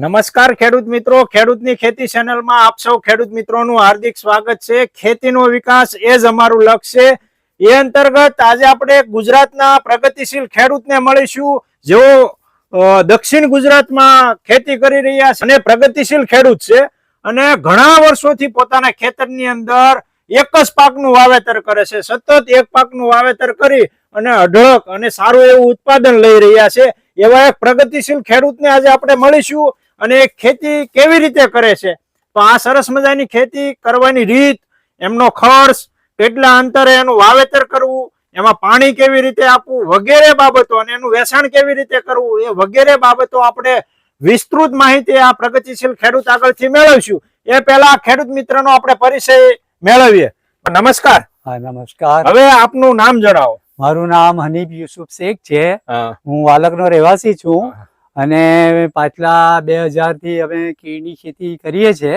નમસ્કાર ખેડૂત મિત્રો. ખેડૂતની ખેતી ચેનલમાં આપ સૌ ખેડૂત મિત્રોનું હાર્દિક સ્વાગત છે. ખેતીનો વિકાસ એ જ અમારું લક્ષ્ય એ અંતર્ગત આજે આપણે ગુજરાતના પ્રગતિશીલ ખેડૂતને મળીશું. જેઓ દક્ષિણ ગુજરાતમાં ખેતી કરી રહ્યા છે અને પ્રગતિશીલ ખેડૂત છે અને ઘણા વર્ષોથી પોતાના ખેતરની અંદર એક જ પાકનું વાવેતર કરે છે. સતત એક પાકનું વાવેતર કરી અને અઢળક અને સારું એવું ઉત્પાદન લઈ રહ્યા છે. એવા એક પ્રગતિશીલ ખેડૂતને આજે આપણે મળીશું. અને ખેતી કેવી રીતે કરે છે? તો આ સરસ મજાની ખેતી કરવાની રીત એમનો ખર્ચ કેટલા અંતરે એનું વાવેતર કરવું એમાં પાણી કેવી રીતે આપવું વગેરે બાબતો અને એનું વેચાણ કેવી રીતે કરવું એ વગેરે બાબતો આપણે વિસ્તૃત માહિતી આ પ્રગતિશીલ ખેડૂત આગળથી મેળવીશું. એ પહેલા ખેડૂત મિત્રનો આપણે પરિચય મેળવીએ. નમસ્કાર. હા નમસ્કાર. હવે આપનું નામ જણાવો. મારું નામ હનીફ યુસુફ શેખ છે. હું. વાલકનો રહેવાસી છું. અને પાછલા બે હજારથી અમે કેળની ખેતી કરીએ છીએ.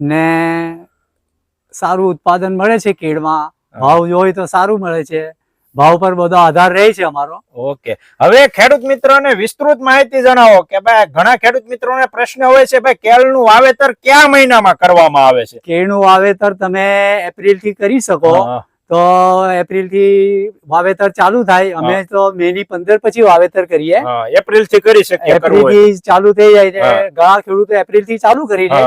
ને સારું ઉત્પાદન મળે છે કેળમાં. ભાવ જોઈએ તો સારું મળે છે. ભાવ પર બધો આધાર રહે છે અમારો. ઓકે. હવે ખેડૂત મિત્રોને વિસ્તૃત માહિતી જણાવો કે ભાઈ ઘણા ખેડૂત મિત્રોને પ્રશ્ન હોય છે ભાઈ કેળનું વાવેતર કયા મહિનામાં કરવામાં આવે છે? કેળનું વાવેતર તમે એપ્રિલથી કરી શકો. તો એપ્રિલથી વાવેતર ચાલુ થાય. અમે તો મે ની પંદર પછી વાવેતર કરીએ. એપ્રિલથી કરી શકીએ એપ્રિલથી ચાલુ થઈ જાય છે ઘણા ખેડૂતો એપ્રિલથી ચાલુ કરી દે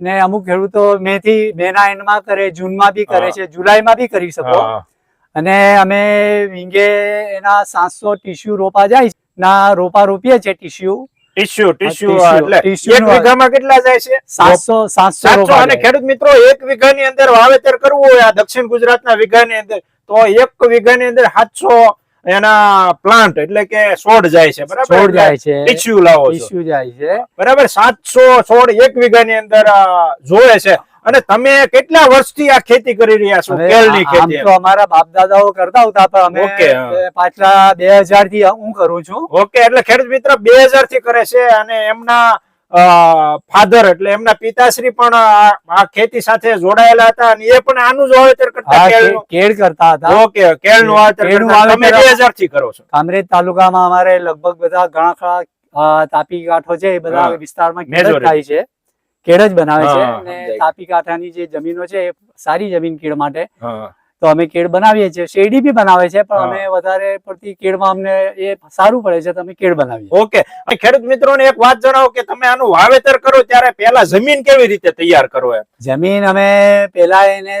ને અમુક ખેડૂતો મે થી મે ના એન્ડમાં કરે જૂનમાં બી કરે છે જુલાઈ માં બી કરી શકો. અને અમે વિંગે એના સાતસો ટીસ્યુ રોપા જાય ના રોપા રોપીએ છીએ ટીસ્યુ ટીસ્યુ ટીસ્યુ એટલે એક વીઘામાં કેટલા જાય છે? સાતસો સાતસો સાતસો રોપા અને ખેડૂત મિત્રો એક વીઘાની અંદર વાવેતર કરવું હોય આ દક્ષિણ ગુજરાતના વીઘાની અંદર તો એક વીઘાની અંદર સાતસો એના પ્લાન્ટ એટલે કે છોડ જાય છે બરાબર? છોડ જાય છે. ટીસ્યુ લાવો ટીસ્યુ જાય છે. બરાબર? સાતસો છોડ એક વીઘાની અંદર જોવે છે. અને તમે કેટલા વર્ષથી આ ખેતી કરી રહ્યા છો? કેળની ખેતી તો અમારા બાપ દાદાઓ કરતા હતા. પણ અમે પાછલા 2000 થી હું કરું છું. ઓકે એટલે ખેડૂત મિત્ર 2000 થી કરે છે અને એમના ફાધર એટલે એમના પિતાશ્રી પણ આ ખેતી સાથે જોડાયેલા હતા અને એ પણ આનું જ વાવેતર કરતા કેળ કરતા હતા. ઓકે કેળનું વાવેતર તમે વાવેતર- બે હજારથી કરો છો. કામરેજ તાલુકામાં અમારે લગભગ બધા ઘણા ખરા તાપી કાંઠો છે એ બધા વિસ્તારમાં ખેડ થાય છે. કેળ જ બનાવે છે. અને તાપી કાંઠાની જે જમીનો છે એ સારી જમીન કેળ માટે. તો અમે કેળ બનાવીએ છીએ. શેરડી બી બનાવે છે પણ અમે વધારે પડતી કેળમાં અમને એ સારું પડે છે તમે કેળ બનાવીએ. ઓકે. ખેડૂત મિત્રોને એક વાત જણાવો કે તમે આનું વાવેતર કરો ત્યારે પહેલા જમીન કેવી રીતે તૈયાર કરો એમ? જમીન અમે પેલા એને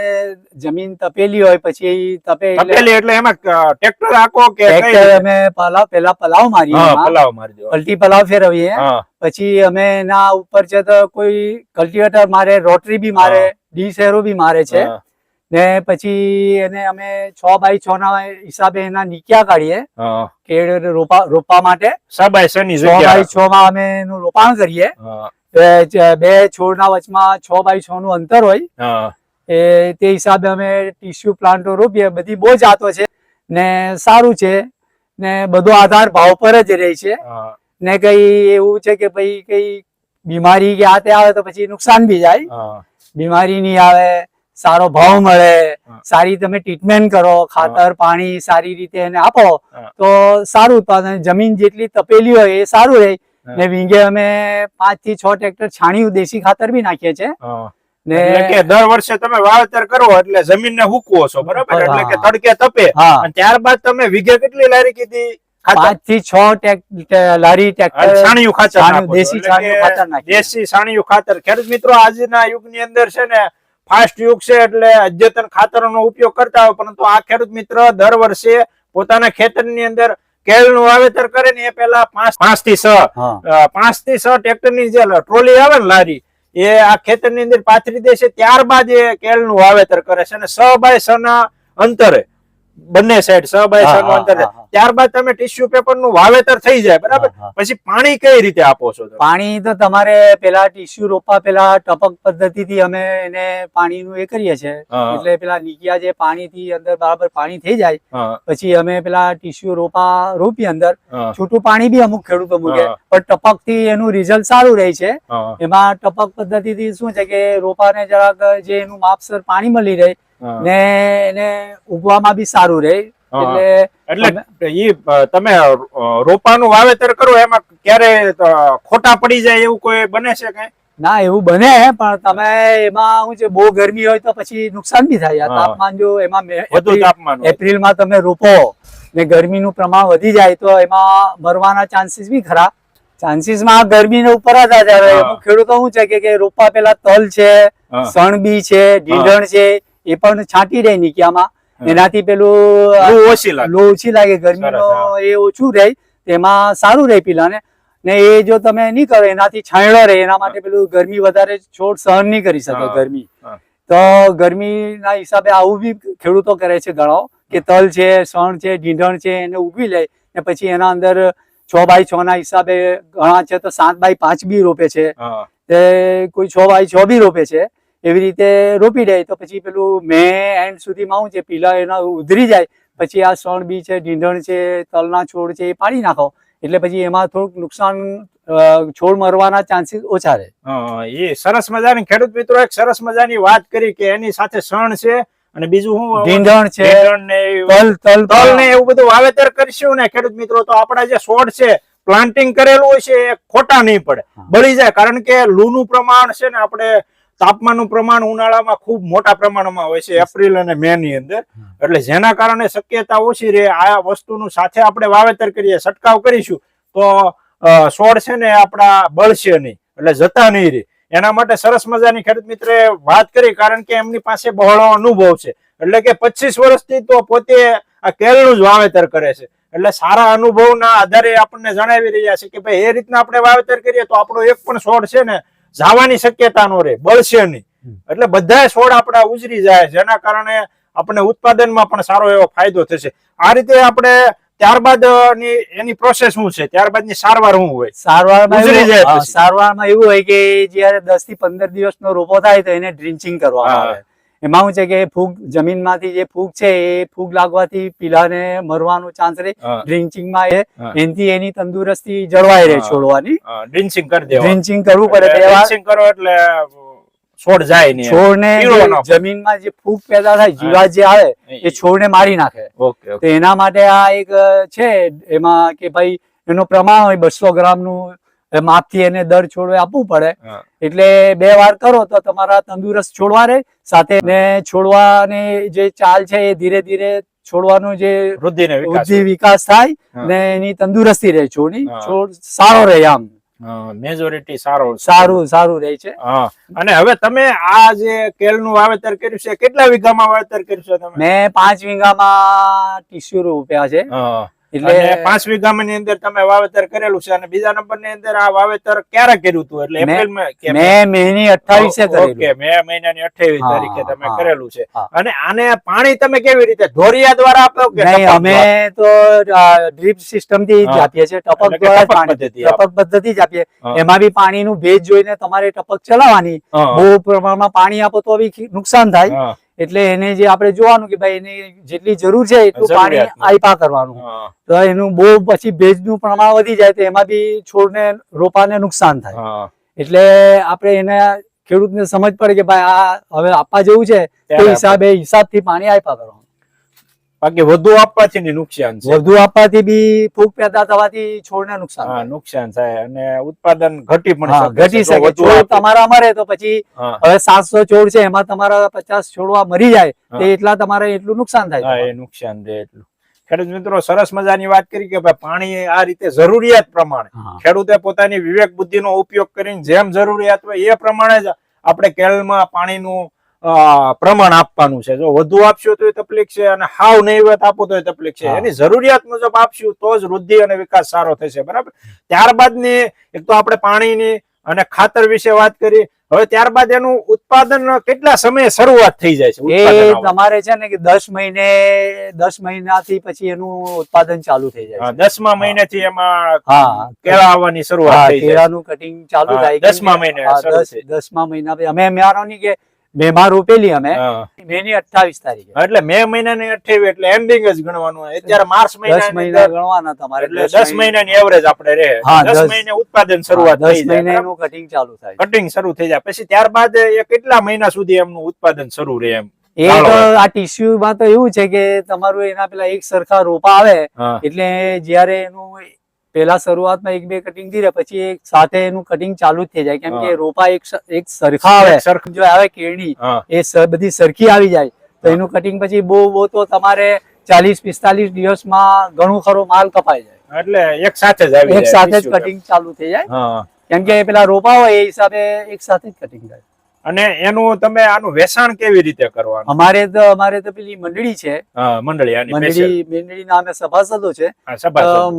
જમીન તપેલી હોય પછી તપે તપેલી એટલે એમાં ટ્રેક્ટર આખો કે અમે પલાવ પેલા પલાવ મારીએ પલાવ મારી દો પલટી પલાવ ફેરવીએ. પછી અમે એના ઉપર છે તો કોઈ કલ્ટિવેટર મારે રોટરી બી મારે. ડી સેરો બી મારે છે. ને પછી એને અમે છ બાય છ ના હિસાબે એના નીકિયા કાઢીએ. કેળ રોપા રોપવા માટે. છ બાય છ માં અમે એનું રોપાણ કરીએ. બે છોડના વચમાં છ બાય છ નું અંતર હોય. એ તે હિસાબે અમે ટીસ્યુ પ્લાન્ટો રોપીએ. બધી બહુ જાતો છે ને સારું છે ને બધો આધાર ભાવ પર જ રહે છે. ને કઈ એવું છે કે ભાઈ કઈ બીમારી કે આ તે આવે તો પછી નુકસાન બી જાય. બીમારી નહીં આવે સારો ભાવ મળે સારી તમે ટ્રીટમેન્ટ કરો ખાતર પાણી સારી રીતે એને આપો તો સારું ઉત્પાદન જમીન જેટલી તપેલી હોય એ સારું રહે. ને વીંગે અમે પાંચથી છ ટ્રેક્ટર છાણિયું દેશી ખાતર બી નાખીએ છીએ. ને દર વર્ષે તમે વાવેતર કરો એટલે જમીનને હુકવો છો બરાબર? એટલે કે તડકે તપે. ત્યારબાદ તમે વીઘે કેટલી લારી કીધી? પાંચથી છ લારી છાણિયું ખાતર નાખો. દેશી છાણિયું ખાતર નાખીએ. દેશી છાણિયું ખાતર. ખેડૂત મિત્રો આજના યુગની અંદર છે ને ફાસ્ટ યુગ છે એટલે અદ્યતન ખાતરોનો ઉપયોગ કરતા હોય પરંતુ આ ખેડૂત મિત્ર દર વર્ષે પોતાના ખેતરની અંદર કેળનું વાવેતર કરે ને એ પહેલા પાંચ પાંચથી છ પાંચથી છ ટ્રેક્ટરની જે ટ્રોલી આવે ને લારી એ આ ખેતરની અંદર પાથરી દે છે ત્યારબાદ એ કેળનું વાવેતર કરે છે અને સ બાય સ ના અંતરે બંને સાઈડ સ બાય સ નું અંતરે. ત્યારબાદ તમે ટીસ્યુ પેપરનું વાવેતર થઈ જાય બરાબર. પછી પાણી કઈ રીતે આપો છો પાણી તો તમારે પેલા ટીસ્યુ રોપા પેલા ટપક પદ્ધતિથી અમે એને પાણીનું એ કરીએ છીએ. એટલે પેલા નીકળ્યા જે પાણીથી અંદર બરાબર પાણી થઈ જાય પછી અમે પેલા ટીસ્યુ રોપા રોપી અંદર છૂટું પાણી બી અમુક ખેડૂતો મૂકે. પણ ટપકથી એનું રિઝલ્ટ સારું રહે છે એમાં ટપક પદ્ધતિથી શું છે કે રોપાને જરાક જે એનું માપસર પાણી મળી રહે. ને એને ઉગવામાં બી સારું રહે. એટલે એટલે ઈ તમે રોપાનું વાવેતર કરો એમાં ક્યારે ખોટા પડી જાય એવું કોઈ બને છે કઈ? ના એવું બને પણ તમે એમાં હું છે બહુ ગરમી હોય તો પછી નુકસાન બી થાય. તાપમાન જો એમાં વધુ તાપમાન એપ્રિલમાં તમે રોપો ને ગરમીનું પ્રમાણ વધી જાય તો એમાં મરવાના ચાન્સીસ બી ખરા. ચાન્સીસમાં ગરમીને ઉપર જ આધાર. ખેડૂતો શું છે કે- રોપા પેલા તલ છે. સણબી છે ઢીંઢણ છે એ પણ છાંટી રહે નીકિયામાં એનાથી પેલું લૂ ઓછી લાગે. લો ઓછી લાગે. ગરમીનો એ ઓછું રહે તેમાં સારું રહે પીલાને. ને એ જો તમે નહીં કરો એનાથી છાંયડો રહે એના માટે પેલું ગરમી વધારે છોડ સહન નહીં કરી શકે ગરમી. તો ગરમીના હિસાબે આવું બી ખેડૂતો કરે છે ઘણો કે તલ છે સણ છે ઢીંઢણ છે એને ઉગવી લે ને પછી એના અંદર છ બાય છ ના હિસાબે ઘણા છે તો સાત બાય પાંચ બી રોપે છે. કોઈ છ બાય છ બી રોપે છે. એવી રીતે રોપી દે. તો પછી પેલું મે એન્ડ સુધીમાં શું છે પીલા એના ઉધરી જાય. પછી આ સણ બી છે ઢીંઢણ છે તલના છોડ છે એ પાડી નાખો. એટલે પછી એમાં થોડુંક નુકસાન છોડ મરવાના ચાન્સીસ ઓછા રહે. એ સરસ મજાની ખેડૂત મિત્રો એક સરસ મજાની વાત કરી કે એની સાથે સણ છે અને બીજું હું ઢીંઢણ છે એવું. તલ તલ તલ. ને એવું બધું વાવેતર કરીશું ને ખેડૂત મિત્રો તો આપણા જે છોડ છે પ્લાન્ટિંગ કરેલું હોય છે એ ખોટા નહીં પડે. હા. બળી જાય. કારણ કે લૂનું પ્રમાણ છે ને આપણે તાપમાનનું પ્રમાણ ઉનાળામાં ખૂબ મોટા પ્રમાણમાં હોય છે એપ્રિલ અને મે ની અંદર એટલે જેના કારણે શક્યતા ઓછી રહે આ વસ્તુનું સાથે આપણે વાવેતર કરીએ છંટકાવ કરીશું તો છોડ છે ને આપણા બળશે નહીં એટલે જતા નહીં રહે. એના માટે સરસ મજાની ખેડૂત મિત્રે વાત કરી કારણ કે એમની પાસે બહોળો અનુભવ છે. એટલે કે પચીસ વર્ષથી તો પોતે આ કેળનું જ વાવેતર કરે છે. એટલે સારા અનુભવના આધારે આપણને જણાવી રહ્યા છે કે ભાઈ એ રીતના આપણે વાવેતર કરીએ તો આપણો એક પણ છોડ છે ને જવાની શક્યતા નો રહે બળશે નહીં. એટલે બધા છોડ આપણા ઉજરી જાય જેના કારણે આપણે ઉત્પાદનમાં પણ સારો એવો ફાયદો થશે. આ રીતે આપણે ત્યારબાદની એની પ્રોસેસ શું છે? ત્યારબાદની સારવાર શું હોય? સારવારમાં પછી. સારવારમાં એવું હોય કે જયારે દસથી પંદર દિવસનો રોપો થાય તો એને ડ્રિન્ચિંગ કરવામાં આવે. એમાં શું છે કે ફૂગ જમીનમાંથી જે ફૂગ છે એ ફૂગ લાગવાથી પીલાને મરવાનો ચાન્સ રહે. ડ્રિન્ચિંગમાં એ એનથી એની તંદુરસ્તી જળવાઈ રહે છોડવાની. ડ્રિન્ચિંગ કરી દેવા ડ્રિન્ચિંગ કરવું પડે ડ્રિન્ચિંગ કરો એટલે છોડ જાય નહીં. છોડને ના જમીનમાં જે ફૂગ પેદા થાય જીવાત જે આવે એ છોડને મારી નાખે. તો એના માટે આ એક છે એમાં કે ભાઈ એનું પ્રમાણ હોય બસો ગ્રામનું એ માપથી એને દર છોડવે આપવું પડે. એટલે બે વાર કરો તો તમારા તંદુરસ્ત છોડવા રહે. સાથે ને છોડવાની જે ચાલ છે એ ધીરે ધીરે છોડવાનું જે વૃદ્ધિ વિકાસ થાય ને એની તંદુરસ્તી રહે છોડની. છોડ સારો રહે આમ. મેજોરિટી સારો સારું સારું રહે છે. અને હવે તમે આ જે કેળનું વાવેતર કર્યું છે કેટલા વીઘામાં વાવેતર કર્યું છે તમે? મેં પાંચ વીઘામાં ટીસ્યુ રોપ્યા છે. એટલે પાંચ વીઘામાં ની અંદર તમે વાવેતર કરેલું છે અને બીજા નંબરની અંદર આ વાવેતર ક્યારે કર્યું હતું? એટલે એપ્રિલ મે કે મેં મેની ઓકે મે મહિનાની અઠ્યાવીસ હા, તારીખે તમે કરેલું છે. અને આને પાણી તમે કેવી રીતે ધોરિયા દ્વારા આપો કે નહીં અમે તો ડ્રીપ સિસ્ટમથી જ આપીએ છીએ ટપક દ્વારા જ પાણી ટપક પદ્ધતિ જ આપીએ. એમાં બી પાણીનું ભેજ જોઈને તમારે ટપક ચલાવવાની. બહુ પ્રમાણમાં પાણી આપો તો બી નુકસાન થાય. એટલે એને જે આપણે જોવાનું કે ભાઈ એને જેટલી જરૂર છે એટલું પાણી. આપ્યા કરવાનું. તો એનું બહુ પછી ભેજનું પ્રમાણ વધી જાય તો એમાં બી છોડને રોપાને નુકસાન થાય. એટલે આપણે એને ખેડૂતને સમજ પડે કે ભાઈ આ હવે આપવા જેવું છે તે હિસાબે હિસાબથી પાણી આપ્યા કરવાનું. બાકી વધુ આપવાથી ની નુકસાન છે. વધુ આપવાથી બી ફૂગ પેદા થવાથી છોડને નુકસાન હા નુકસાન થાય અને ઉત્પાદન ઘટી પણ. ઘટી શકે. છોડ તમારા મરે તો પછી હવે સાતસો છોડ છે એમાં તમારા પચાસ છોડવા મરી જાય. એટલા તમારે એટલું નુકસાન થાય હા એ નુકસાન દે એટલું. ખેડૂત મિત્રો સરસ મજાની વાત કરી કે ભાઈ પાણી આ રીતે જરૂરિયાત પ્રમાણે ખેડૂતે પોતાની વિવેક બુદ્ધિનો ઉપયોગ કરીને જેમ જરૂરિયાત હોય એ પ્રમાણે જ આપણે કેળમાં પાણીનું પ્રમાણ આપવાનું છે. જો વધુ આપશો તો તકલીફ છે અને હાવ નહીવત આપો તો તકલીફ છે. એની જરૂરિયાત મુજબ આપશું તો જ વૃદ્ધિ અને વિકાસ સારો થશે. બરાબર? ત્યારબાદની એક તો આપણે પાણીની અને ખાતર વિશે વાત કરી. હવે ત્યારબાદ એનું ઉત્પાદન કેટલા સમયે શરૂઆત થઈ જાય છે? એ તમારે છે ને કે દસ મહિને દસ મહિનાથી પછી એનું ઉત્પાદન ચાલુ થઈ જાય દસમા મહિનેથી એમાં હા. કેળા આવવાની શરૂઆત થઈ કેળાનું કટિંગ ચાલુ થાય દસમા મહિને દસ- દસમા મહિના અમે મારોની કે મેમાં રોપેલી અમે. મે મેની અઠ્ઠાવીસ તારીખે. એટલે મે મહિનાની અઠાવીસ એટલે એન્ડિંગ જ ગણવાનું અત્યારે માર્ચ મહિના મહિના ગણવાના તમારે. એટલે દસ મહિનાની એવરેજ આપણે રહે. દસ મહિને ઉત્પાદન શરૂઆત થઈ જાય મહિને? એનું કટિંગ ચાલુ થાય કટિંગ શરૂ થઈ જાય. પછી ત્યારબાદ એ કેટલા મહિના સુધી એમનું ઉત્પાદન શરૂ રહે એમ? એ તો આ ટીસ્યુ માં તો એવું છે કે તમારું એના પેલા એક સરખા રોપા આવે એટલે જયારે એનું પેલા શરૂઆતમાં એક બે કટિંગ થઈ પછી એક સાથે એનું કટિંગ ચાલુ જ થઈ જાય. કેમ કે રોપા એક એક સરખા આવે. જો આવે કેળની એ બધી સરખી આવી જાય. તો એનું કટિંગ પછી બહુ બહુ તો તમારે ચાલીસ પિસ્તાલીસ દિવસમાં ઘણું ખરો માલ કપાઈ જાય. એટલે એક સાથે જ એક સાથે જ કટિંગ ચાલુ થઈ જાય. કેમ કે પેલા રોપા હોય એ હિસાબે એક સાથે જ કટિંગ થાય. અને એનું તમે આનું વેચાણ કેવી રીતે કરવાનું? અમારે તો અમારે તો પેલી મંડળી છે. મંડળી મંડળી મંડળીના અમે સભાસદો છે.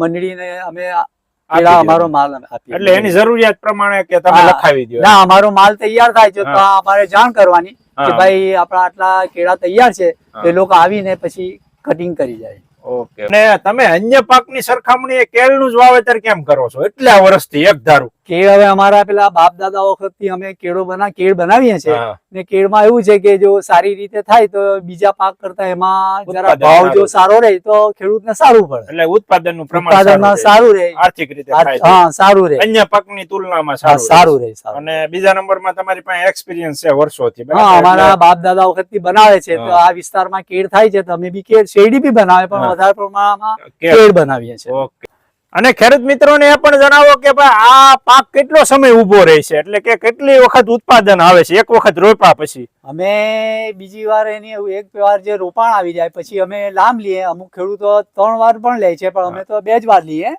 મંડળીને અમે આપી પેલા દો. અમારો માલ આપીએ. એટલે એની જરૂરિયાત પ્રમાણે કે તમે. લખાવી દો ના અમારો માલ તૈયાર થાય છે તો અમારે જાણ કરવાની કે ભાઈ આપણા આટલા કેળા તૈયાર છે. તો લોકો આવીને પછી કટિંગ કરી જાય. ઓકે. અને તમે અન્ય પાકની સરખામણીએ કેળનું જ વાવેતર કેમ કરો છો? એટલા વર્ષથી એક ધારું. કેળ હવે અમારા પેલા બાપ દાદા વખતથી અમે કેળો બના કેળ બનાવીએ છીએ. ને કેળમાં એવું છે કે જો સારી રીતે થાય તો બીજા પાક કરતા એમાં જરા ભાવ જો સારો રહે તો ખેડૂતને સારું પડે. એટલે ઉત્પાદનનું પ્રમાણ સારું રહે. આર્થિક રીતે હા સારું રહે. અન્ય પાકની તુલનામાં હા, સારું સારું રહે અને બીજા નંબરમાં તમારી પાસે એક્સપિરિયન્સ છે વર્ષોથી હા અમારા બાપ દાદા વખતથી બનાવે છે. તો. આ વિસ્તારમાં કેળ થાય છે તો અમે બી કેળ શેરડી બી બનાવે પણ વધારે પ્રમાણમાં કેળ. કેળ બનાવીએ છીએ. ઓકે. અને ખેડૂત મિત્રોને એ પણ જણાવો કે ભાઈ આ પાક કેટલો સમય ઊભો રહે છે? એટલે કે કેટલી વખત ઉત્પાદન આવે છે? એક વખત રોપા પછી. અમે બીજી વાર એની એક વાર જે રોપાણ આવી જાય પછી અમે લામ લઈએ. અમુક ખેડૂતો ત્રણ વાર પણ લે છે પણ અમે તો બે જ વાર લઈએ.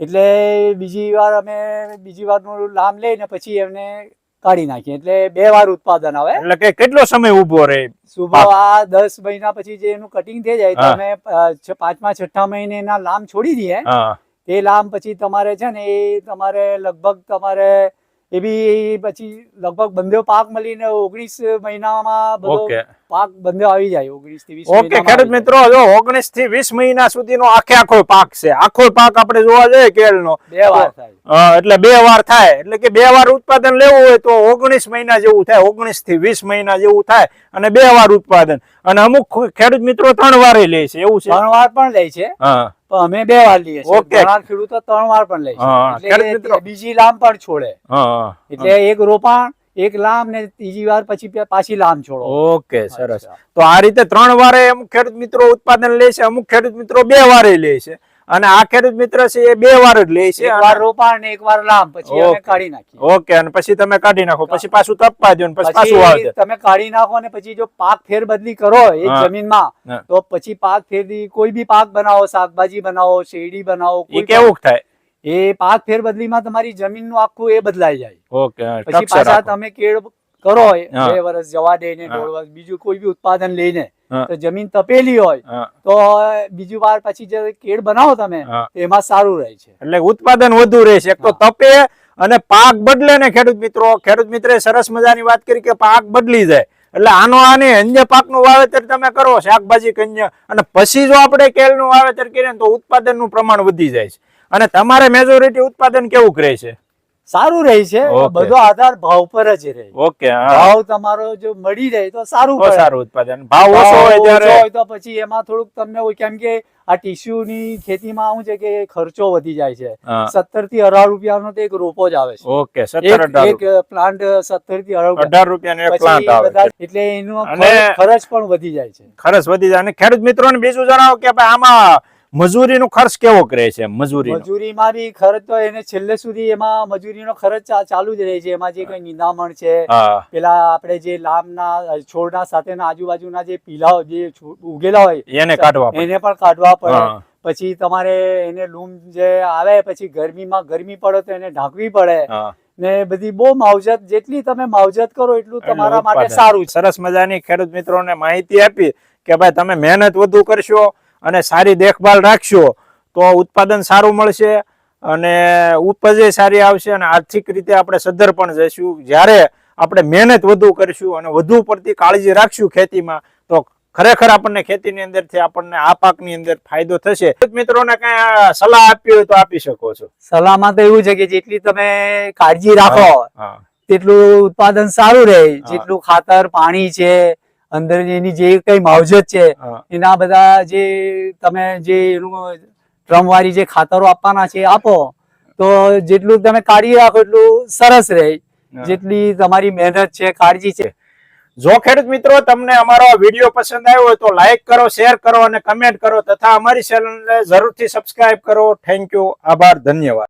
એટલે બીજી વાર અમે બીજી વારનું લામ લઈને પછી એમને કાઢી નાખીએ. એટલે બે વાર ઉત્પાદન આવે. એટલે કે કેટલો સમય ઊભો રહે સુભાવ આ દસ મહિના પછી જે એનું કટિંગ થઈ જાય તો અમે પાંચમા છઠ્ઠા મહિને એના લામ છોડી દઈએ. એ લામ પછી તમારે છે ને એ તમારે લગભગ તમારે એ બી પછી લગભગ બંધો પાક મળીને ઓગણીસ મહિનામાં બધો પાક બંધો આવી જાય ઓગણીસથી વીસ ઓકે ખેડૂત મિત્રો જો ઓગણીસથી વીસ મહિના સુધીનો આખે આખો પાક છે. આખો પાક આપણે જોવા જઈએ કેળનો. બે વાર થાય. એટલે બે વાર થાય. એટલે કે બે વાર ઉત્પાદન લેવું હોય તો ઓગણીસ મહિના જેવું થાય. ઓગણીસથી વીસ મહિના જેવું થાય અને બે વાર ઉત્પાદન. અને અમુક ખેડૂત મિત્રો ત્રણ વાર લે છે. એવું છે? ત્રણ વાર પણ લે છે. તો પણ અમે બે વાર લઈએ છીએ. ઘણા ખેડૂતો ત્રણ વાર પણ લે છે. બીજી લામ પણ છોડે. એટલે એક રોપાણ એક લામ ને ત્રીજી વાર પછી પાછી લામ છોડો. ઓકે સરસ. તો આ રીતે ત્રણ વારે અમુક ખેડૂત મિત્રો ઉત્પાદન લે છે અમુક ખેડૂત મિત્રો બે વારે લે છે. અને આ ખેડૂત મિત્ર છે એ બે વાર જ લે છે એક વાર રોપાણ ને એક વાર લામ પછી અમે કાઢી નાખીએ. ઓકે અને પછી તમે કાઢી નાખો પછી પાછું તપવા દો ને પછી પાછું વાવજો. તમે કાઢી નાખો ને પછી જો પાક ફેરબદલી કરો એ જમીન જમીનમાં તો પછી પાક ફેરબદલી કોઈ બી પાક બનાવો શાકભાજી બનાવો શેરડી બનાવો એ કેવું થાય. એ પાક ફેરબદલીમાં તમારી જમીનનું આખું એ બદલાઈ જાય. ઓકે પછી પાછા તમે કેળ કરો બે વર્ષ જવા દે ને દોઢ વર્ષ બીજું કોઈ બી ઉત્પાદન લઈને તો જમીન તપેલી હોય તો બીજી વાર પછી જે કેળ બનાવો તમે એમાં સારું રહે છે. એટલે ઉત્પાદન વધુ રહેશે એક તો તપે અને પાક બદલે ને ખેડૂત મિત્રો. ખેડૂત મિત્રે સરસ મજાની વાત કરી કે પાક બદલી જાય. એટલે આનો આને અન્ય પાકનું વાવેતર તમે કરો શાકભાજી કન્ય. અને પછી જો આપણે કેળનું વાવેતર કરીએ ને તો ઉત્પાદનનું પ્રમાણ વધી જાય છે. અને તમારે મેજોરિટી ઉત્પાદન કેવું કરે છે સારું રહે છે બધો આધાર ભાવ પર જ રહે. ઓકે ભાવ તમારો જો મળી રહે તો સારું સારું ઉત્પાદન. ભાવ ઓછો હોય ત્યારે હોય તો પછી એમાં થોડુંક તમને હોય કેમ કે આ ટીસ્યુ ની ખેતીમાં આવું છે કે ખર્ચો વધી જાય છે. સત્તરથી અઢાર રૂપિયાનો તો એક રોપો જ આવે છે. ઓકે સત્તર એક પ્લાન્ટ સત્તરથી અઢાર રૂપિયા. પ્લાન્ટ આવે એટલે એનો ખર્ચ ખર્ચ પણ વધી જાય છે. ખર્ચ વધી જાય. અને ખેડૂત મિત્રોને બીજું જણાવો કે ભાઈ આમાં મજૂરીનો ખર્ચ કેવો કરે છે મજૂરી મજૂરીમાં બી ખર્ચ તો એને છેલ્લે સુધી એમાં મજૂરીનો ખર્ચ ચાલુ જ રહે છે. એમાં જે કઈ નિંદામણ છે પેલા આપણે જે લામના છોડના સાથેના આજુબાજુના જે પીલા જે ઉગેલા હોય એને કાઢવા પડે. એને પણ કાઢવા પડે. પછી તમારે એને લૂમ જે આવે પછી ગરમીમાં ગરમી પડે તો એને ઢાંકવી પડે. ને બધી બહુ માવજત જેટલી તમે માવજત કરો એટલું એટલું તમારા માટે સારું સરસ મજાની ખેડૂત મિત્રોને માહિતી આપી કે ભાઈ તમે મહેનત વધુ કરશો અને સારી દેખભાલ રાખશો તો ઉત્પાદન સારું મળશે અને ઉપજે સારી આવશે અને આર્થિક રીતે આપણે સદ્ધર પણ જઈશું. જ્યારે આપણે મહેનત વધુ કરશું અને વધુ પડતી કાળજી રાખશું ખેતીમાં તો ખરેખર આપણને ખેતીની અંદરથી આપણને આ પાકની અંદર ફાયદો થશે. મિત્રોને કઈ સલાહ આપી હોય તો આપી શકો છો. સલાહમાં તો એવું છે કે જેટલી તમે કાળજી રાખો તેટલું ઉત્પાદન સારું રહે જેટલું ખાતર પાણી છે અંદર એની જે કઈ માવજત છે એના બધા જે તમે જે એનું ડ્રમવાળી જે ખાતરો આપવાના છે આપો તો જેટલું તમે કાઢી રાખો એટલું સરસ રહે. જેટલી તમારી મહેનત છે કાળજી છે. જો ખેડૂત મિત્રો તમને અમારો વીડિયો પસંદ આવ્યો હોય તો લાઈક કરો શેર કરો અને કમેન્ટ કરો તથા અમારી ચેનલને જરૂરથી સબસ્ક્રાઇબ કરો. થેન્ક યુ આભાર. ધન્યવાદ.